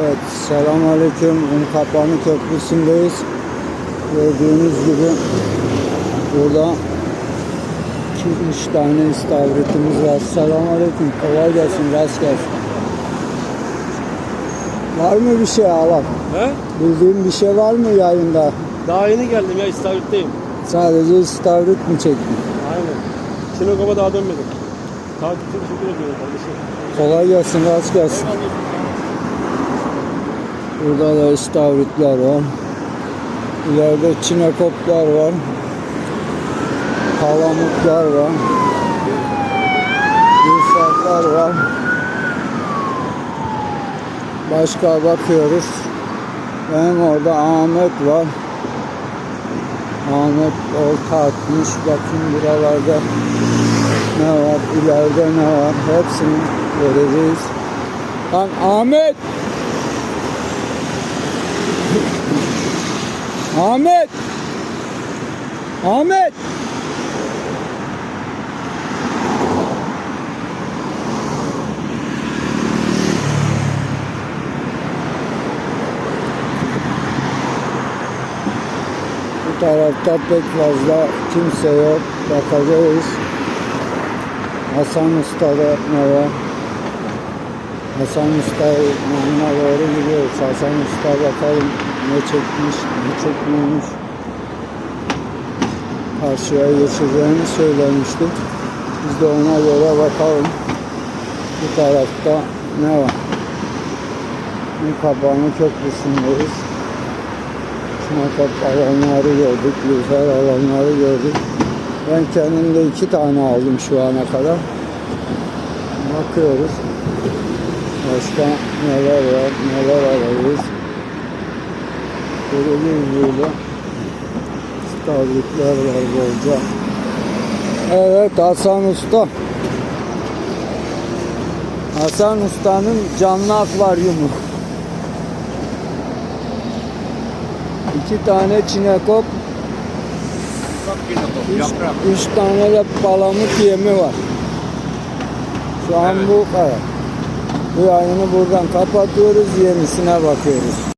Evet, selamünaleyküm. Unkapanı Köprüsü'ndeyiz. Gördüğünüz gibi burada 2-3 tane istavritimiz var. Selamünaleyküm. Kolay gelsin, rast gelsin. Var mı bir şey alan? He? Bildiğin bir şey var mı yayında? Daha yeni geldim ya İstavrit'teyim. Sadece istavrit mi çektin? Aynen. Çinokop'a daha dönmedim. Takipçi teşekkür ediyorum kardeşim. Kolay gelsin, rast gelsin. Burada da istavritler var. İleride çinekoplar var. Palamutlar var. Gülsaklar var. Başka bakıyoruz. Benim orada Ahmet var. Ahmet olta atmış. Bakın buralarda ne var, ileride ne var hepsini göreceğiz. Lan Ahmet! Ahmet! Ahmet! Bu tarafta pek fazla kimse yok. Bakacağız. Hasan Usta'da ne var? Hasan Usta yanına doğru gidiyoruz. Hasan Usta bakalım ne çekmiş, ne çekmemiş. Karşıya geçeceğini söylemişti. Biz de ona göre bakalım. Bu tarafta ne var? Bir kapanı köprüsündeyiz. Şuna alanları gördük, lüfer alanları gördük. Ben kendim de iki tane aldım şu ana kadar. Bakıyoruz. Başka neler var, neler alırız. Gördüğünüz gibi stavritler var bolca. Evet Hasan Usta. Hasan Usta'nın canlı akvaryumu. İki tane çinekop, üç, üç tane de palamut yemi var. Şu an bu kadar. Bu yayını buradan kapatıyoruz, yenisine bakıyoruz.